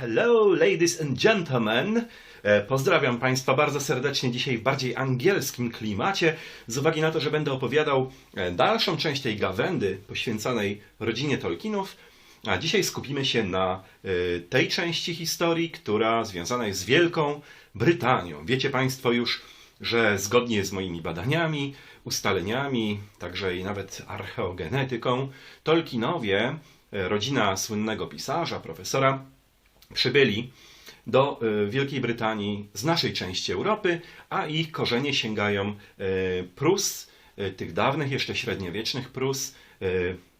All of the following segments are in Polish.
Hello, ladies and gentlemen. E, Pozdrawiam Państwa bardzo serdecznie dzisiaj w bardziej angielskim klimacie, z uwagi na to, że będę opowiadał e, dalszą część tej gawędy poświęconej rodzinie Tolkienów. A dzisiaj skupimy się na e, tej części historii, która związana jest z Wielką Brytanią. Wiecie Państwo już, że zgodnie z moimi badaniami, ustaleniami, także i nawet archeogenetyką, Tolkienowie, rodzina słynnego pisarza, profesora, przybyli do e, Wielkiej Brytanii z naszej części Europy, a ich korzenie sięgają e, Prus, e, tych dawnych, jeszcze średniowiecznych Prus,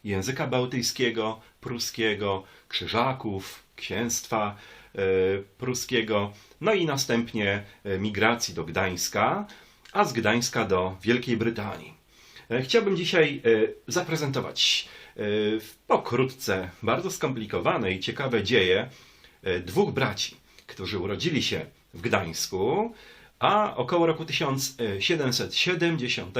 języka bałtyckiego, pruskiego, krzyżaków, księstwa pruskiego, no i następnie migracji do Gdańska, a z Gdańska do Wielkiej Brytanii. Chciałbym dzisiaj zaprezentować pokrótce bardzo skomplikowane i ciekawe dzieje dwóch braci, którzy urodzili się w Gdańsku, a około roku 1770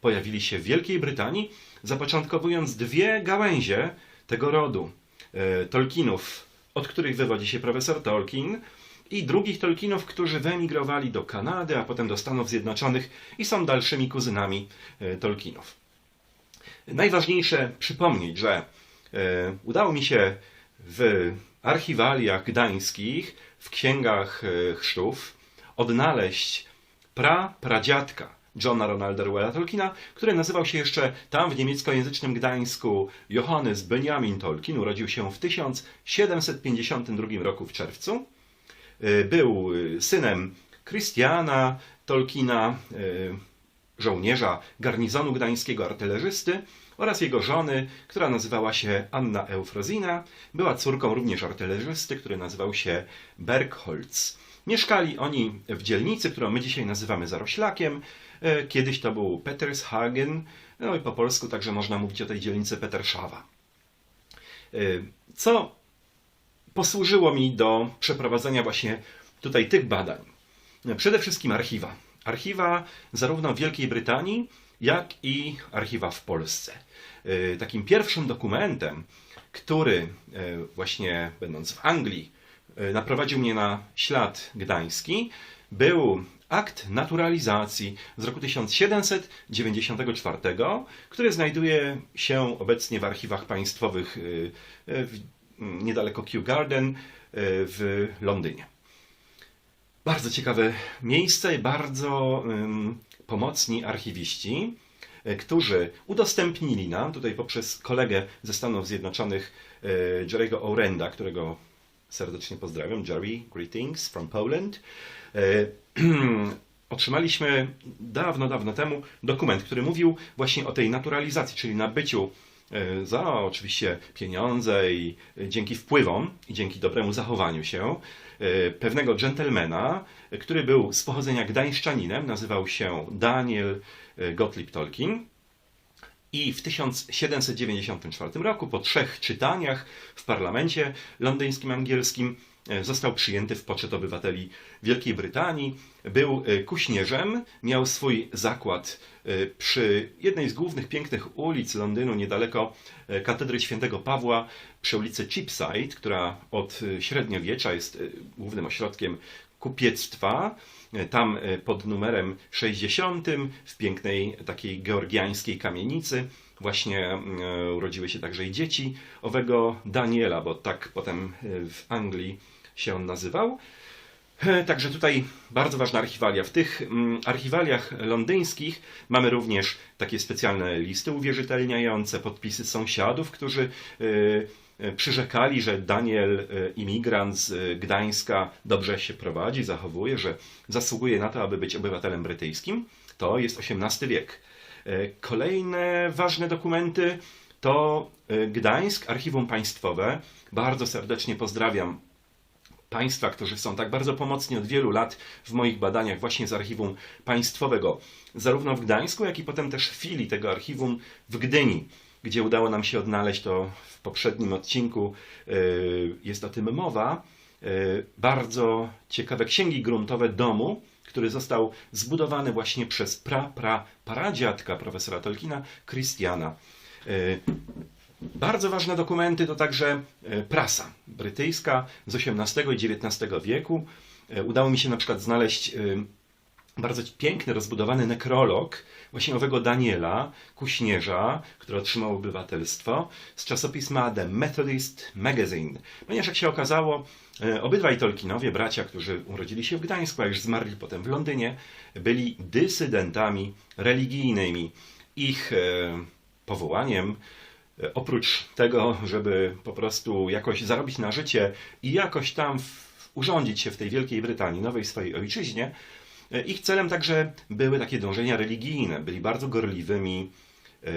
pojawili się w Wielkiej Brytanii, zapoczątkowując dwie gałęzie tego rodu e, Tolkienów, od których wywodzi się profesor Tolkien, i drugich Tolkienów, którzy wyemigrowali do Kanady, a potem do Stanów Zjednoczonych i są dalszymi kuzynami e, Tolkienów. Najważniejsze przypomnieć, że e, udało mi się w archiwaliach gdańskich, w księgach e, chrztów odnaleźć pra pradziadka Johna Ronalda Reuela Tolkiena, który nazywał się jeszcze tam w niemieckojęzycznym Gdańsku Johannes Benjamin Tolkien. Urodził się w 1752 roku w czerwcu. E, Był e, synem Christiana Tolkiena, żołnierza garnizonu gdańskiego, artylerzysty oraz jego żony, która nazywała się Anna Eufrozina. Była córką również artylerzysty, który nazywał się Bergholz. Mieszkali oni w dzielnicy, którą my dzisiaj nazywamy Zaroślakiem. E, Kiedyś to był Petershagen, no i po polsku także można mówić o tej dzielnicy Peterszawa. E, Co posłużyło mi do przeprowadzenia właśnie tutaj tych badań. Przede wszystkim archiwa. Archiwa zarówno w Wielkiej Brytanii, jak i archiwa w Polsce. E, Takim pierwszym dokumentem, który e, właśnie będąc w Anglii e, naprowadził mnie na ślad gdański, był akt naturalizacji z roku 1794, który znajduje się obecnie w archiwach państwowych niedaleko Kew Garden w Londynie. Bardzo ciekawe miejsce bardzo pomocni archiwiści, e, którzy udostępnili nam, tutaj poprzez kolegę ze Stanów Zjednoczonych, e, Jerry'ego Orenda, którego serdecznie pozdrawiam, Jerry, greetings from Poland. E, Otrzymaliśmy dawno, dawno temu dokument, który mówił właśnie o tej naturalizacji, czyli nabyciu za oczywiście pieniądze i dzięki wpływom i dzięki dobremu zachowaniu się pewnego dżentelmena, który był z pochodzenia gdańszczaninem, nazywał się Daniel e, Gottlieb Tolkien. I w 1794 roku, po trzech czytaniach w parlamencie londyńskim angielskim, e, został przyjęty w poczet obywateli Wielkiej Brytanii. Był e, kuśnierzem, miał swój zakład przy jednej z głównych pięknych ulic Londynu, niedaleko katedry świętego Pawła, przy ulicy Cheapside, która od średniowiecza jest głównym ośrodkiem kupiectwa. Tam e, pod numerem 60 w pięknej takiej georgiańskiej kamienicy właśnie e, urodziły się także i dzieci owego Daniela, bo tak potem e, w Anglii się on nazywał. E, Także tutaj bardzo ważna archiwalia. W tych mm, archiwaliach londyńskich mamy również takie specjalne listy uwierzytelniające, podpisy sąsiadów, którzy e, e, przyrzekali, że Daniel, e, imigrant z e, Gdańska, dobrze się prowadzi, zachowuje, że zasługuje na to, aby być obywatelem brytyjskim. To jest XVIII wiek. E, Kolejne ważne dokumenty to e, Gdańsk, Archiwum Państwowe. Bardzo serdecznie pozdrawiam Państwa, którzy są tak bardzo pomocni od wielu lat w moich badaniach właśnie z archiwum państwowego, zarówno w Gdańsku, jak i potem też w filii tego archiwum w Gdyni, gdzie udało nam się odnaleźć to w poprzednim odcinku, yy, jest o tym mowa, yy, bardzo ciekawe księgi gruntowe domu, który został zbudowany właśnie przez pra, pra, pradziadka profesora Tolkiena, Christiana. Yy, Bardzo ważne dokumenty to także prasa brytyjska z XVIII i XIX wieku. Udało mi się na przykład znaleźć bardzo piękny, rozbudowany nekrolog właśnie owego Daniela, kuśnierza, który otrzymał obywatelstwo z czasopisma The Methodist Magazine. Ponieważ jak się okazało, e, obydwaj Tolkienowie, bracia, którzy urodzili się w Gdańsku, a już zmarli potem w Londynie, byli dysydentami religijnymi. Ich e, powołaniem E, Oprócz tego, żeby po prostu jakoś zarobić na życie i jakoś tam urządzić się w tej Wielkiej Brytanii, nowej swojej ojczyźnie, ich celem także były takie dążenia religijne. Byli bardzo gorliwymi e,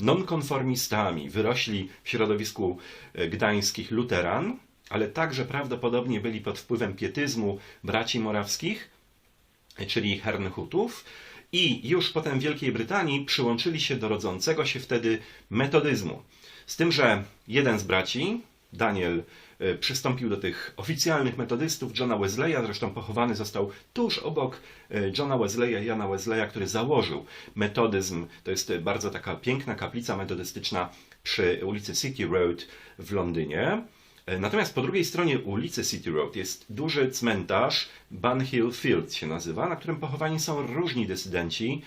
nonkonformistami. Wyrośli w środowisku e, gdańskich luteran, ale także prawdopodobnie byli pod wpływem pietyzmu braci morawskich, czyli Hernhutów. I już potem w Wielkiej Brytanii przyłączyli się do rodzącego się wtedy metodyzmu. Z tym, że jeden z braci, Daniel, e, przystąpił do tych oficjalnych metodystów Johna Wesleya, zresztą pochowany został tuż obok e, Johna Wesleya, Jana Wesleya, który założył metodyzm. To jest e, bardzo taka piękna kaplica metodystyczna przy ulicy City Road w Londynie. E, Natomiast po drugiej stronie ulicy City Road jest duży cmentarz, Bunhill Field się nazywa, na którym pochowani są różni dysydenci,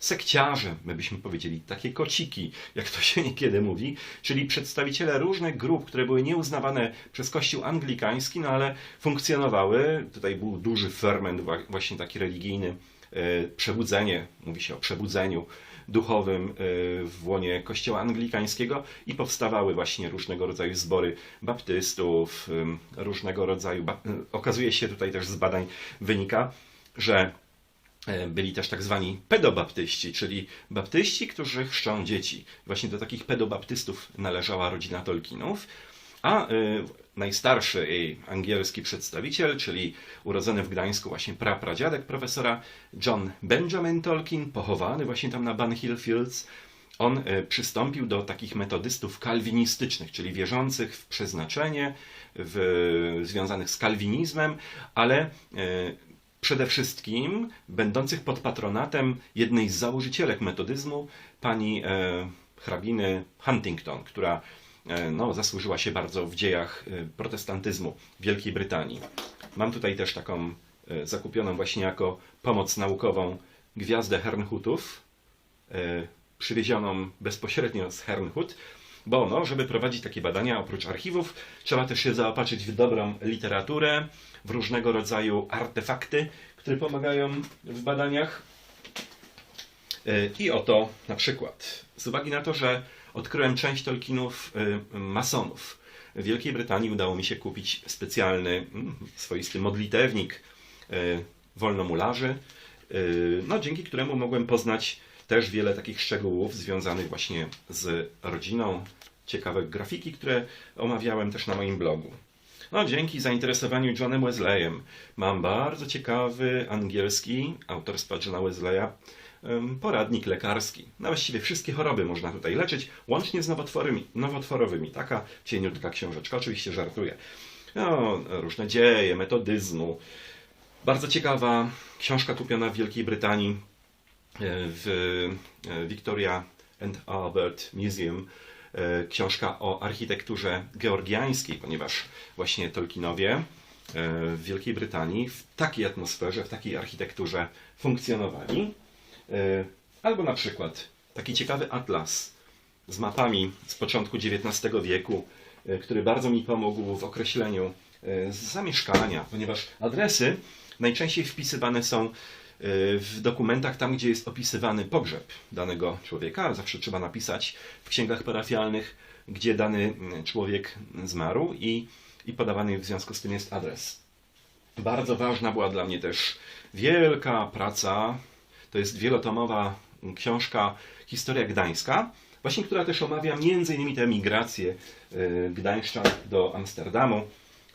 sekciarze, my byśmy powiedzieli, takie kociki, jak to się niekiedy mówi, czyli przedstawiciele różnych grup, które były nieuznawane przez Kościół anglikański, no ale funkcjonowały. Tutaj był duży ferment właśnie taki religijny, e, przebudzenie, mówi się o przebudzeniu duchowym e, w łonie Kościoła Anglikańskiego i powstawały właśnie różnego rodzaju zbory baptystów, różnego rodzaju. e, Okazuje się tutaj też z badań wynika, że byli też tak zwani pedobaptyści, czyli baptyści, którzy chrzczą dzieci. Właśnie do takich pedobaptystów należała rodzina Tolkienów. A y, najstarszy jej angielski przedstawiciel, czyli urodzony w Gdańsku właśnie prapradziadek profesora John Benjamin Tolkien, pochowany właśnie tam na Bunhill Fields, on y, przystąpił do takich metodystów kalwinistycznych, czyli wierzących w przeznaczenie, w, związanych z kalwinizmem, ale przede wszystkim będących pod patronatem jednej z założycielek metodyzmu, pani e, hrabiny Huntington, która e, no, zasłużyła się bardzo w dziejach e, protestantyzmu Wielkiej Brytanii. Mam tutaj też taką e, zakupioną właśnie jako pomoc naukową gwiazdę Hernhutów, e, przywiezioną bezpośrednio z Hernhut, bo no, żeby prowadzić takie badania, oprócz archiwów, trzeba też się zaopatrzyć w dobrą literaturę, w różnego rodzaju artefakty, które pomagają w badaniach. E, I oto na przykład, z uwagi na to, że odkryłem część Tolkienów e, masonów, w Wielkiej Brytanii udało mi się kupić specjalny, mm, swoisty modlitewnik e, wolnomularzy, no, dzięki któremu mogłem poznać też wiele takich szczegółów związanych właśnie z rodziną, ciekawe grafiki, które omawiałem też na moim blogu. No, dzięki zainteresowaniu Johnem Wesleyem mam bardzo ciekawy angielski autorstwa Johna Wesleya poradnik lekarski. Na właściwie wszystkie choroby można tutaj leczyć, łącznie z nowotworami, nowotworowymi. Taka cieniutka książeczka, oczywiście żartuję. No, różne dzieje, metodyzmu. Bardzo ciekawa książka kupiona w Wielkiej Brytanii w e, Victoria and Albert Museum e, książka o architekturze georgiańskiej, ponieważ właśnie Tolkienowie e, w Wielkiej Brytanii w takiej atmosferze, w takiej architekturze funkcjonowali. Albo na przykład taki ciekawy atlas z mapami z początku XIX wieku, który bardzo mi pomógł w określeniu zamieszkania, ponieważ adresy najczęściej wpisywane są w dokumentach tam, gdzie jest opisywany pogrzeb danego człowieka, zawsze trzeba napisać w księgach parafialnych, gdzie dany mm, człowiek zmarł i, i podawany w związku z tym jest adres. Bardzo ważna była dla mnie też wielka praca, to jest wielotomowa książka Historia Gdańska, właśnie która też omawia między innymi tę migrację y, gdańszczan do Amsterdamu,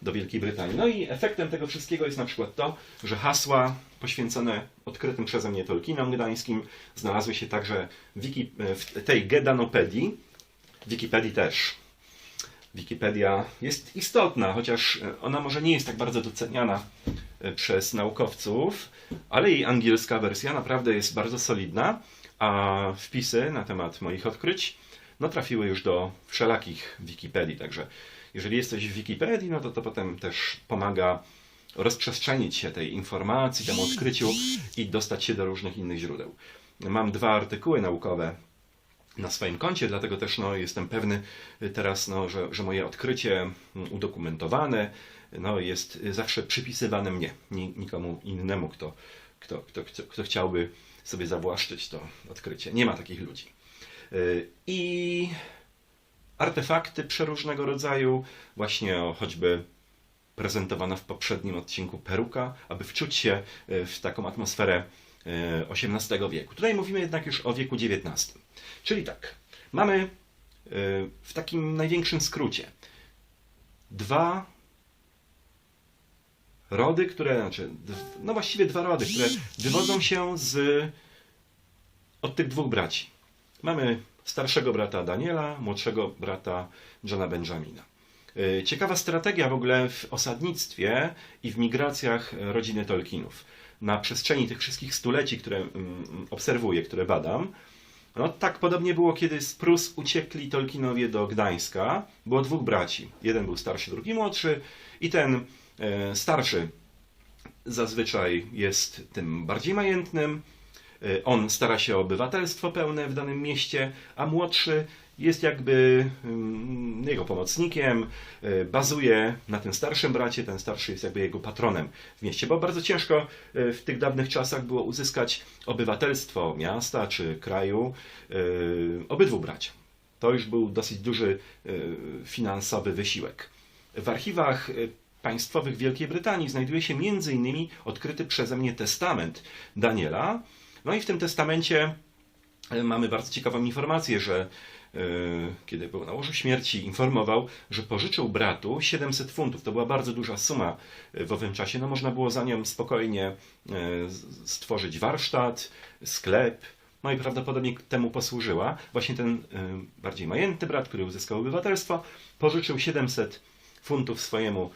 do Wielkiej Brytanii. No i efektem tego wszystkiego jest na przykład to, że hasła poświęcone odkrytym przeze mnie Tolkienom gdańskim znalazły się także w, w tej Gedanopedii, Wikipedii też. Wikipedia jest istotna, chociaż ona może nie jest tak bardzo doceniana e, przez naukowców, ale jej angielska wersja naprawdę jest bardzo solidna, a wpisy na temat moich odkryć no, trafiły już do wszelakich Wikipedii. Także jeżeli jesteś w Wikipedii, no to to potem też pomaga rozprzestrzenić się tej informacji, temu odkryciu i dostać się do różnych innych źródeł. Mam dwa artykuły naukowe na swoim koncie, dlatego też no, jestem pewny teraz, no, że, że moje odkrycie mm, udokumentowane no, jest zawsze przypisywane mnie, ni- nikomu innemu, kto, kto, kto, kto, kto chciałby sobie zawłaszczyć to odkrycie. Nie ma takich ludzi. Y, I artefakty przeróżnego rodzaju, właśnie o choćby prezentowana w poprzednim odcinku peruka, aby wczuć się y, w taką atmosferę XVIII wieku. Tutaj mówimy jednak już o wieku XIX. Czyli tak, mamy y, w takim największym skrócie dwa rody, które, znaczy, no właściwie dwa rody, które wywodzą się z, od tych dwóch braci. Mamy starszego brata Daniela, młodszego brata Johna Benjamina. Y, Ciekawa strategia w ogóle w osadnictwie i w migracjach rodziny Tolkienów. Na przestrzeni tych wszystkich stuleci, które mm, obserwuję, które badam, no tak podobnie było, kiedy z Prus uciekli Tolkienowie do Gdańska. Było dwóch braci. Jeden był starszy, drugi młodszy i ten e, starszy zazwyczaj jest tym bardziej majętnym. E, On stara się o obywatelstwo pełne w danym mieście, a młodszy jest jakby mm, jego pomocnikiem, e, bazuje na tym starszym bracie, ten starszy jest jakby jego patronem w mieście, bo bardzo ciężko e, w tych dawnych czasach było uzyskać obywatelstwo miasta czy kraju obydwu braciom. To już był dosyć duży finansowy wysiłek. W archiwach państwowych Wielkiej Brytanii znajduje się m.in. odkryty przeze mnie testament Daniela. No i w tym testamencie e, mamy bardzo ciekawą informację, że e, kiedy był na łożu śmierci, informował, że pożyczył bratu 700 funtów. To była bardzo duża suma e, w owym czasie. No, można było za nią spokojnie stworzyć warsztat, sklep. No i prawdopodobnie temu posłużyła. Właśnie ten bardziej majętny brat, który uzyskał obywatelstwo, pożyczył 700 funtów swojemu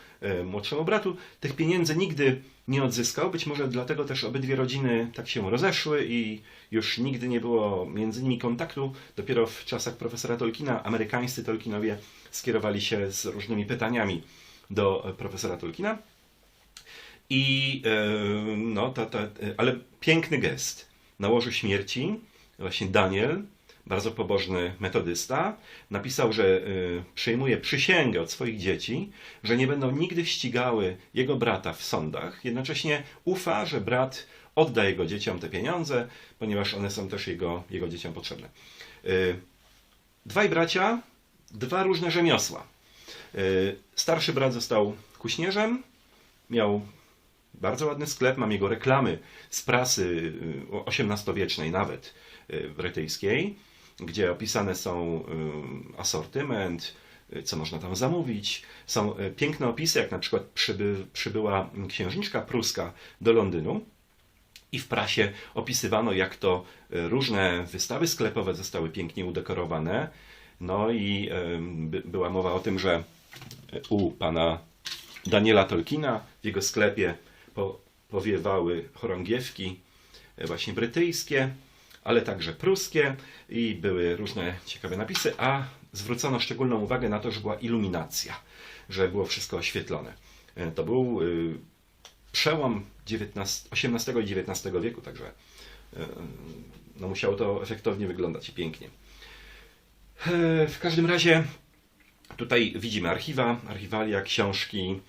młodszemu bratu. Tych pieniędzy nigdy nie odzyskał. Być może dlatego też obydwie rodziny tak się rozeszły i już nigdy nie było między nimi kontaktu. Dopiero w czasach profesora Tolkiena amerykańscy Tolkienowie skierowali się z różnymi pytaniami do profesora Tolkiena. I e, no, ta, ta, e, ale piękny gest. Na łożu śmierci właśnie Daniel, bardzo pobożny metodysta, napisał, że y, przyjmuje przysięgę od swoich dzieci, że nie będą nigdy ścigały jego brata w sądach. Jednocześnie ufa, że brat odda jego dzieciom te pieniądze, ponieważ one są też jego, jego dzieciom potrzebne. Y, Dwaj bracia, dwa różne rzemiosła. Y, Starszy brat został kuśnierzem, miał bardzo ładny sklep, mam jego reklamy z prasy XVIII-wiecznej nawet brytyjskiej, gdzie opisane są y, asortyment, y, co można tam zamówić. Są y, piękne opisy, jak na przykład przyby, przybyła księżniczka pruska do Londynu i w prasie opisywano, jak to różne wystawy sklepowe zostały pięknie udekorowane. No i by, była mowa o tym, że u pana Daniela Tolkiena w jego sklepie po, powiewały chorągiewki właśnie brytyjskie, ale także pruskie i były różne ciekawe napisy, a zwrócono szczególną uwagę na to, że była iluminacja, że było wszystko oświetlone. E, To był y, przełom XVIII i XIX wieku, także e, no, musiało to efektownie wyglądać i pięknie. E, W każdym razie Tutaj widzimy archiwa, archiwalia, książki,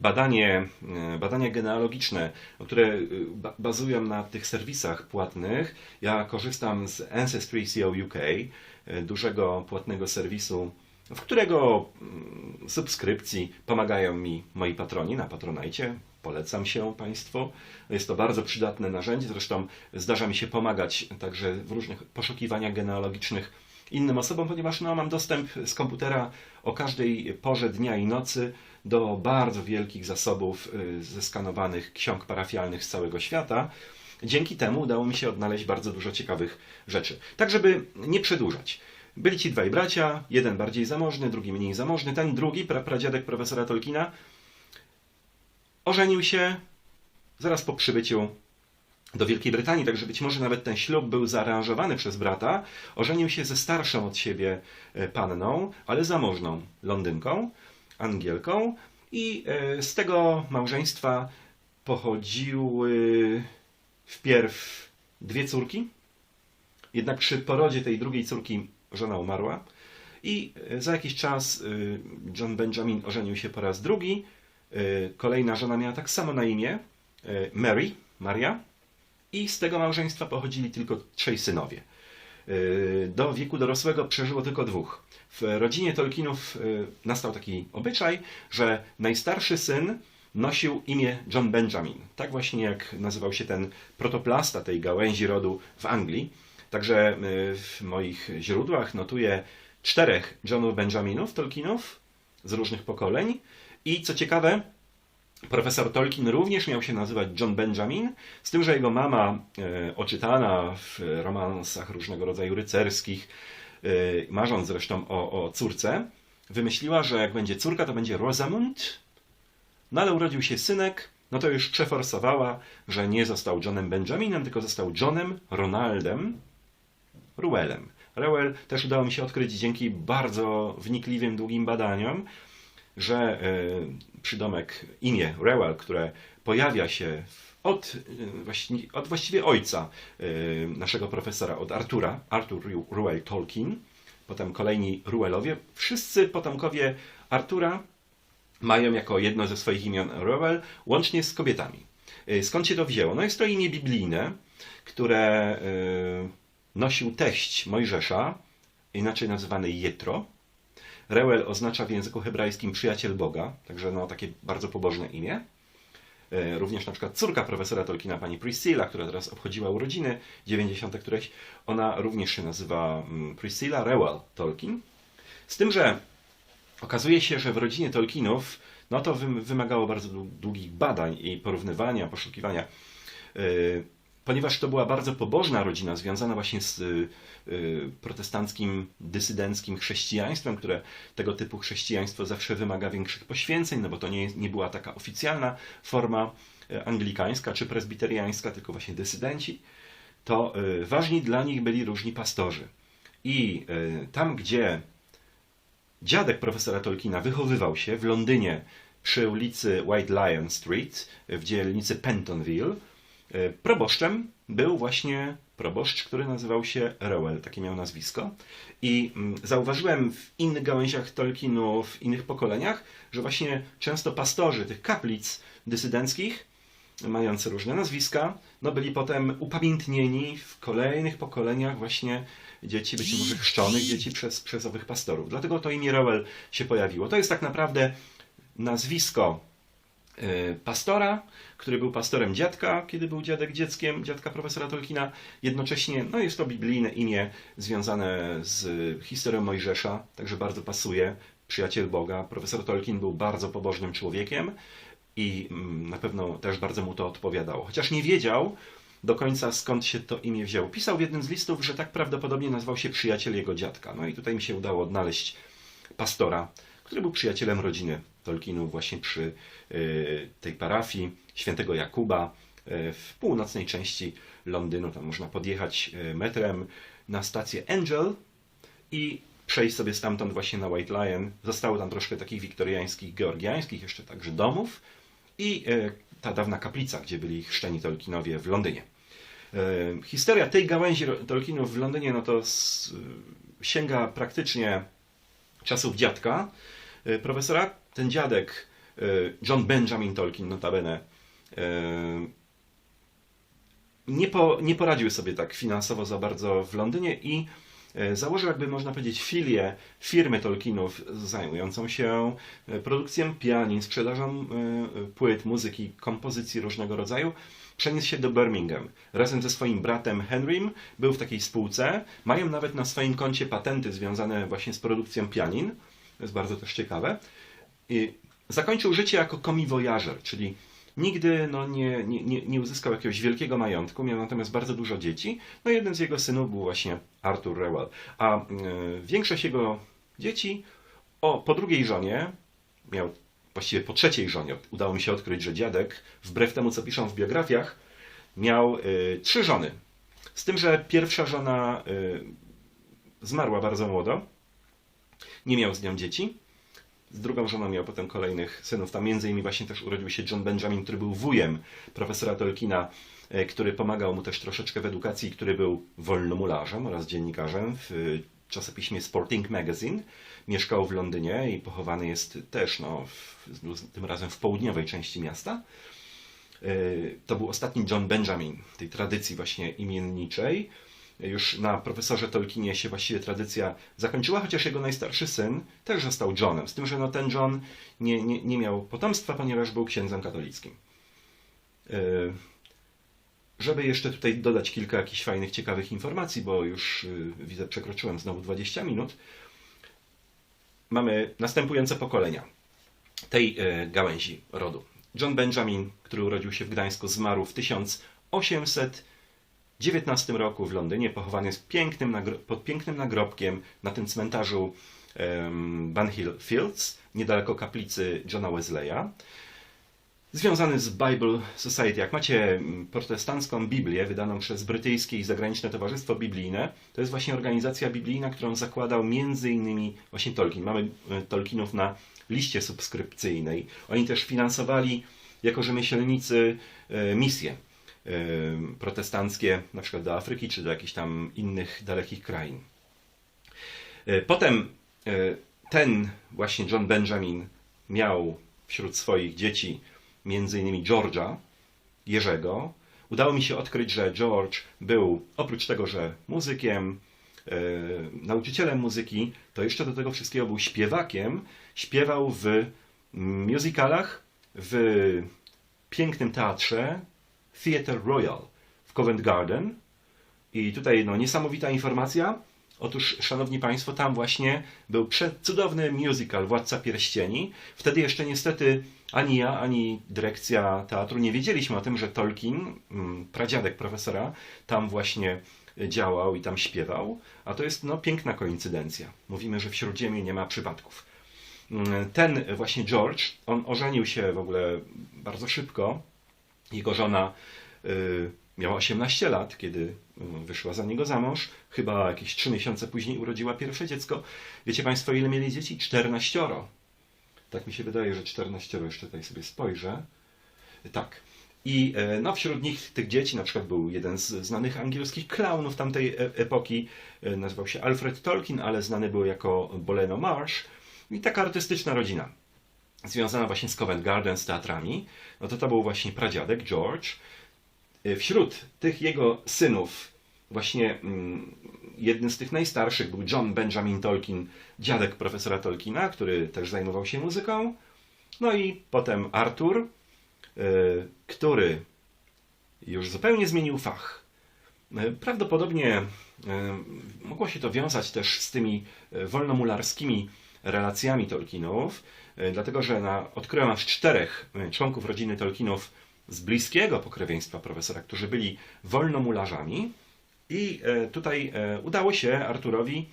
badanie, e, badania genealogiczne, które e, ba- bazują na tych serwisach płatnych. Ja korzystam z Ancestry.co UK, e, dużego płatnego serwisu, w którego mm, subskrypcji pomagają mi moi patroni na Patronajcie. Polecam się Państwu. Jest to bardzo przydatne narzędzie. Zresztą zdarza mi się pomagać także w różnych poszukiwaniach genealogicznych innym osobom, ponieważ no, mam dostęp z komputera o każdej porze dnia i nocy do bardzo wielkich zasobów y, zeskanowanych ksiąg parafialnych z całego świata. Dzięki temu udało mi się odnaleźć bardzo dużo ciekawych rzeczy. Tak, żeby nie przedłużać. Byli ci dwaj bracia, jeden bardziej zamożny, drugi mniej zamożny. Ten drugi, pra, pradziadek profesora Tolkiena, ożenił się zaraz po przybyciu do Wielkiej Brytanii, także być może nawet ten ślub był zaaranżowany przez brata. Ożenił się ze starszą od siebie e, panną, ale zamożną Londynką, Angielką i e, z tego małżeństwa pochodziły wpierw dwie córki, jednak przy porodzie tej drugiej córki żona umarła i e, za jakiś czas John Benjamin ożenił się po raz drugi. Kolejna żona miała tak samo na imię, Mary, Maria i z tego małżeństwa pochodzili tylko trzej synowie. E, Do wieku dorosłego przeżyło tylko dwóch. W rodzinie Tolkienów e, nastał taki obyczaj, że najstarszy syn nosił imię John Benjamin. Tak właśnie jak nazywał się ten protoplasta tej gałęzi rodu w Anglii. Także e, w moich źródłach notuję czterech Johnów Benjaminów Tolkienów z różnych pokoleń. I co ciekawe, Profesor Tolkien również miał się nazywać John Benjamin, z tym, że jego mama, e, oczytana w romansach różnego rodzaju rycerskich, e, marząc zresztą o, o córce, wymyśliła, że jak będzie córka, to będzie Rosamund. No ale urodził się synek, no to już przeforsowała, że nie został Johnem Benjaminem, tylko został Johnem Ronaldem Ruelem. Reuel też udało mi się odkryć dzięki bardzo wnikliwym, długim badaniom, że e, przydomek, imię Reuel, które pojawia się od, e, od właściwie ojca e, naszego profesora, od Artura, Arthur Ru- Ruel Tolkien, potem kolejni Ruelowie, wszyscy potomkowie Artura mają jako jedno ze swoich imion Reuel, łącznie z kobietami. Skąd się to wzięło? No jest to imię biblijne, które nosił teść Mojżesza, inaczej nazywany Jetro. Reuel oznacza w języku hebrajskim przyjaciel Boga, także no, takie bardzo pobożne imię. E, Również na przykład córka profesora Tolkiena, pani Priscilla, która teraz obchodziła urodziny 90. któreś, ona również się nazywa mm, Priscilla Reuel Tolkien. Z tym, że okazuje się, że w rodzinie Tolkienów no to wym- wymagało bardzo dłu- długich badań i porównywania, poszukiwania. Ponieważ to była bardzo pobożna rodzina, związana właśnie z y, y, protestanckim, dysydenckim chrześcijaństwem, które tego typu chrześcijaństwo zawsze wymaga większych poświęceń, no bo to nie, nie była taka oficjalna forma y, anglikańska czy prezbiteriańska, tylko właśnie dysydenci, to ważni dla nich byli różni pastorzy. I tam, gdzie dziadek profesora Tolkiena wychowywał się w Londynie przy ulicy White Lion Street w dzielnicy Pentonville, proboszczem był właśnie proboszcz, który nazywał się Rowell, takie miał nazwisko. I mm, zauważyłem w innych gałęziach Tolkienu, w innych pokoleniach, że właśnie często pastorzy tych kaplic dysydenckich, mający różne nazwiska, no byli potem upamiętnieni w kolejnych pokoleniach właśnie dzieci, być może chrzczonych dzieci przez, przez owych pastorów. Dlatego to imię Rowell się pojawiło. To jest tak naprawdę nazwisko e, pastora, który był pastorem dziadka, kiedy był dziadek dzieckiem dziadka profesora Tolkiena. Jednocześnie no jest to biblijne imię związane z historią Mojżesza, także bardzo pasuje. Przyjaciel Boga. Profesor Tolkien był bardzo pobożnym człowiekiem i mm, na pewno też bardzo mu to odpowiadało. Chociaż nie wiedział do końca skąd się to imię wzięło. Pisał w jednym z listów, że tak prawdopodobnie nazywał się przyjaciel jego dziadka. No i tutaj mi się udało odnaleźć pastora, który był przyjacielem rodziny Tolkienów właśnie przy y, tej parafii świętego Jakuba y, w północnej części Londynu. Tam można podjechać y, metrem na stację Angel i przejść sobie stamtąd właśnie na White Lion. Zostało tam troszkę takich wiktoriańskich, georgiańskich jeszcze także domów i ta dawna kaplica, gdzie byli chrzczeni Tolkienowie w Londynie. Historia tej gałęzi Tolkienów w Londynie no to sięga praktycznie czasów dziadka profesora. Ten dziadek, e, John Benjamin Tolkien notabene, e, nie, po, nie poradził sobie tak finansowo za bardzo w Londynie i e, założył, jakby można powiedzieć, filię firmy Tolkienów zajmującą się e, produkcją pianin, sprzedażą e, płyt, muzyki, kompozycji różnego rodzaju. Przeniósł się do Birmingham. Razem ze swoim bratem Henrym był w takiej spółce. Mają nawet na swoim koncie patenty związane właśnie z produkcją pianin. To jest bardzo też ciekawe. I zakończył życie jako komiwojażer, czyli nigdy no, nie, nie, nie, uzyskał jakiegoś wielkiego majątku, miał natomiast bardzo dużo dzieci. No jeden z jego synów był właśnie Arthur Rewell. A y, większość jego dzieci o, po drugiej żonie, miał właściwie po trzeciej żonie, udało mi się odkryć, że dziadek, wbrew temu co piszą w biografiach, miał y, trzy żony. Z tym, że pierwsza żona y, zmarła bardzo młodo, nie miał z nią dzieci. Z drugą żoną miał potem kolejnych synów. Tam między innymi właśnie też urodził się John Benjamin, który był wujem profesora Tolkiena, y, który pomagał mu też troszeczkę w edukacji, który był wolnomularzem oraz dziennikarzem w y, czasopiśmie Sporting Magazine. Mieszkał w Londynie i pochowany jest też, no, w, tym razem w południowej części miasta. Y, To był ostatni John Benjamin tej tradycji właśnie imienniczej. Już na profesorze Tolkienie się właściwie tradycja zakończyła, chociaż jego najstarszy syn też został Johnem. Z tym, że no ten John nie, nie, nie miał potomstwa, ponieważ był księdzem katolickim. Y, Żeby jeszcze tutaj dodać kilka jakichś fajnych, ciekawych informacji, bo już y, widzę, przekroczyłem znowu 20 minut. Mamy następujące pokolenia tej e, gałęzi rodu. John Benjamin, który urodził się w Gdańsku, zmarł w 1819 roku w Londynie. Pochowany jest pięknym, pod pięknym nagrobkiem na tym cmentarzu Bunhill Fields, niedaleko kaplicy Johna Wesleya. Związany z Bible Society. Jak macie mm, protestancką Biblię wydaną przez brytyjskie i zagraniczne Towarzystwo Biblijne, to jest właśnie organizacja biblijna, którą zakładał między innymi właśnie Tolkien. Mamy e, Tolkienów na liście subskrypcyjnej. Oni też finansowali jako rzemieślnicy e, misje protestanckie, na przykład do Afryki czy do jakichś tam innych dalekich krain. E, Potem e, ten właśnie John Benjamin miał wśród swoich dzieci między innymi George'a, Jerzego. Udało mi się odkryć, że George był oprócz tego, że muzykiem, e, nauczycielem muzyki, to jeszcze do tego wszystkiego był śpiewakiem. Śpiewał w musicalach, w pięknym teatrze Theatre Royal w Covent Garden. I tutaj no, niesamowita informacja. Otóż, szanowni państwo, tam właśnie był przecudowny musical Władca Pierścieni. Wtedy jeszcze niestety ani ja, ani dyrekcja teatru nie wiedzieliśmy o tym, że Tolkien, mm, pradziadek profesora, tam właśnie działał i tam śpiewał. A to jest no, piękna koincydencja. Mówimy, że w Śródziemie nie ma przypadków. Mm, Ten właśnie George, on ożenił się w ogóle bardzo szybko. Jego żona y, miała 18 lat, kiedy y, wyszła za niego za mąż. Chyba jakieś 3 miesiące później urodziła pierwsze dziecko. Wiecie Państwo, ile mieli dzieci? 14. Tak mi się wydaje, że 14 jeszcze tutaj sobie spojrzę. Tak. I e, no, wśród nich, tych dzieci, na przykład był jeden z znanych angielskich klaunów tamtej e- epoki, e, nazywał się Alfred Tolkien, ale znany był jako Boleno Marsh. I taka artystyczna rodzina, związana właśnie z Covent Garden, z teatrami. No to to był właśnie pradziadek George. E, Wśród tych jego synów, właśnie mm, jednym z tych najstarszych był John Benjamin Tolkien, dziadek profesora Tolkiena, który też zajmował się muzyką. No i potem Arthur, e, który już zupełnie zmienił fach. E, Prawdopodobnie mogło się to wiązać też z tymi wolnomularskimi relacjami Tolkienów, dlatego że na, odkryłem aż czterech e, członków rodziny Tolkienów z bliskiego pokrewieństwa profesora, którzy byli wolnomularzami. I e, tutaj e, udało się Arturowi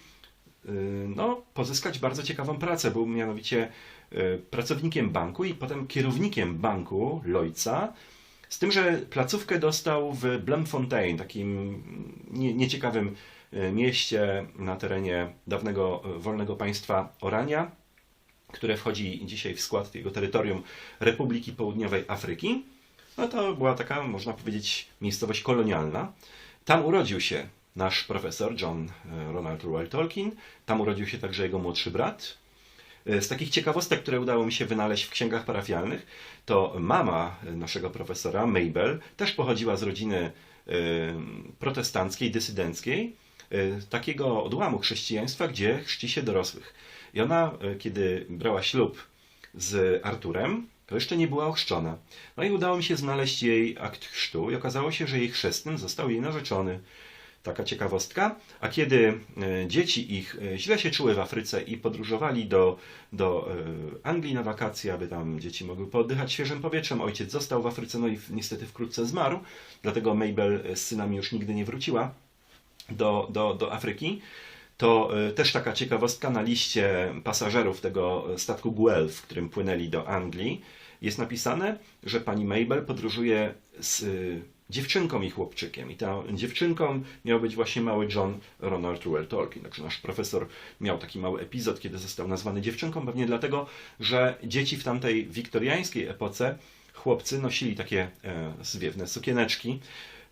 e, no, pozyskać bardzo ciekawą pracę. Był mianowicie e, pracownikiem banku i potem kierownikiem banku Lloydsa. Z tym, że placówkę dostał w Bloemfontein, takim nie, nieciekawym e, mieście na terenie dawnego e, wolnego państwa Orania, które wchodzi dzisiaj w skład tego terytorium Republiki Południowej Afryki. No to była taka, można powiedzieć, miejscowość kolonialna. Tam urodził się nasz profesor John e, Ronald Reuel Tolkien. Tam urodził się także jego młodszy brat. E, Z takich ciekawostek, które udało mi się wynaleźć w księgach parafialnych, to mama naszego profesora, Mabel, też pochodziła z rodziny e, protestanckiej, dysydenckiej, takiego odłamu chrześcijaństwa, gdzie chrzci się dorosłych. I ona, e, kiedy brała ślub z Arturem, to jeszcze nie była ochrzczona. No i udało mi się znaleźć jej akt chrztu i okazało się, że jej chrzestnym został jej narzeczony. Taka ciekawostka. A kiedy e, dzieci ich e, źle się czuły w Afryce i podróżowali do, do Anglii na wakacje, aby tam dzieci mogły pooddychać świeżym powietrzem, ojciec został w Afryce, no i niestety wkrótce zmarł, dlatego Mabel z synami już nigdy nie wróciła do, do, do Afryki. To e, też taka ciekawostka na liście pasażerów tego statku Guelph, w którym płynęli do Anglii, jest napisane, że pani Mabel podróżuje z e, dziewczynką i chłopczykiem. I tą dziewczynką miał być właśnie mały John Ronald Reuel Tolkien. Także nasz profesor miał taki mały epizod, kiedy został nazwany dziewczynką, pewnie dlatego, że dzieci w tamtej wiktoriańskiej epoce, chłopcy nosili takie e, zwiewne sukieneczki.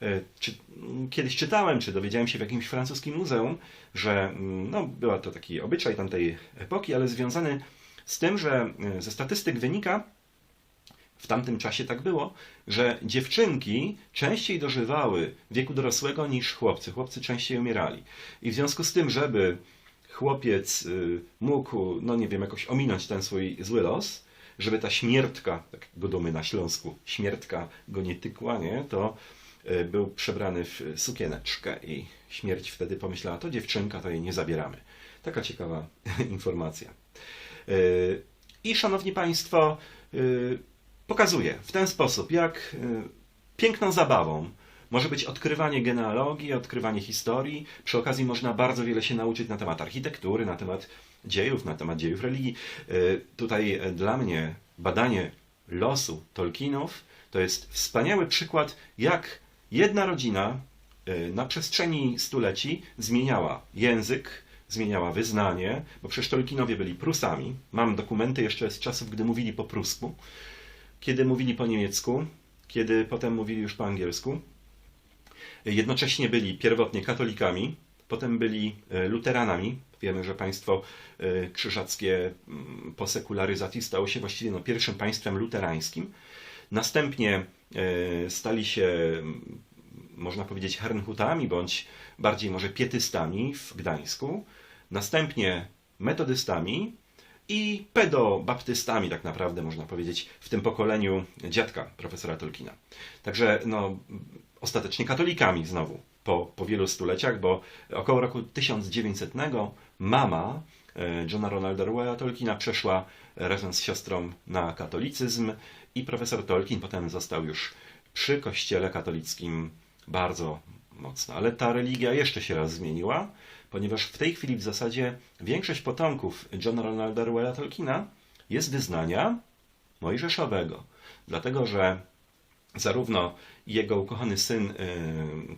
E, Czy, m, kiedyś czytałem, czy dowiedziałem się w jakimś francuskim muzeum, że mm, no, była to taki obyczaj tamtej epoki, ale związany z tym, że e, ze statystyk wynika, w tamtym czasie tak było, że dziewczynki częściej dożywały wieku dorosłego niż chłopcy. Chłopcy częściej umierali. I w związku z tym, żeby chłopiec y, mógł, no nie wiem, jakoś ominąć ten swój zły los, żeby ta śmiertka, tak go domy na Śląsku, śmiertka go nie tykła, nie, to był przebrany w sukieneczkę i śmierć wtedy pomyślała, to dziewczynka, to jej nie zabieramy. Taka ciekawa informacja. Y, I szanowni Państwo, y, pokazuje w ten sposób, jak piękną zabawą może być odkrywanie genealogii, odkrywanie historii. Przy okazji można bardzo wiele się nauczyć na temat architektury, na temat dziejów, na temat dziejów religii. Tutaj e, dla mnie badanie losu Tolkienów to jest wspaniały przykład, jak jedna rodzina y, na przestrzeni stuleci zmieniała język, zmieniała wyznanie, bo przecież Tolkienowie byli Prusami. Mam dokumenty jeszcze z czasów, gdy mówili po prusku, kiedy mówili po niemiecku, kiedy potem mówili już po angielsku. Jednocześnie byli pierwotnie katolikami, potem byli e, luteranami. Wiemy, że państwo e, krzyżackie mm, po sekularyzacji stało się właściwie no, pierwszym państwem luterańskim. Następnie stali się, można powiedzieć, hernhutami, bądź bardziej może pietystami w Gdańsku. Następnie metodystami i pedobaptystami, tak naprawdę można powiedzieć, w tym pokoleniu dziadka profesora Tolkiena. Także no, ostatecznie katolikami znowu po, po wielu stuleciach, bo około roku 1900 mama e, Johna Ronalda Reuela Tolkiena przeszła razem z siostrą na katolicyzm i profesor Tolkien potem został już przy kościele katolickim bardzo mocno. Ale ta religia jeszcze się raz zmieniła, ponieważ w tej chwili w zasadzie większość potomków Johna Ronalda Reuela Tolkiena jest wyznania mojżeszowego. Dlatego, że zarówno jego ukochany syn y,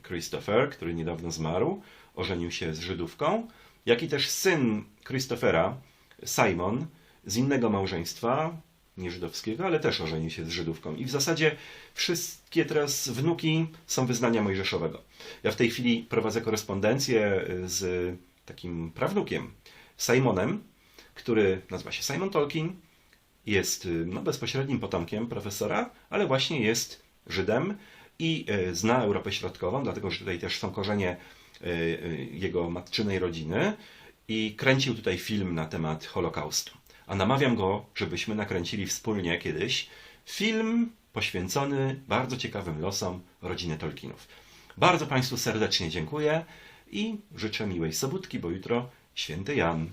Christopher, który niedawno zmarł, ożenił się z Żydówką, jak i też syn Christophera, Simon, z innego małżeństwa, nie żydowskiego, ale też ożenił się z Żydówką. I w zasadzie wszystkie teraz wnuki są wyznania mojżeszowego. Ja w tej chwili prowadzę korespondencję y, z takim prawnukiem, Simonem, który nazywa się Simon Tolkien, jest y, no, bezpośrednim potomkiem profesora, ale właśnie jest Żydem i y, zna Europę Środkową, dlatego że tutaj też są korzenie jego matczynej rodziny i kręcił tutaj film na temat Holokaustu. A namawiam go, żebyśmy nakręcili wspólnie kiedyś film poświęcony bardzo ciekawym losom rodziny Tolkienów. Bardzo Państwu serdecznie dziękuję i życzę miłej sobótki, bo jutro święty Jan.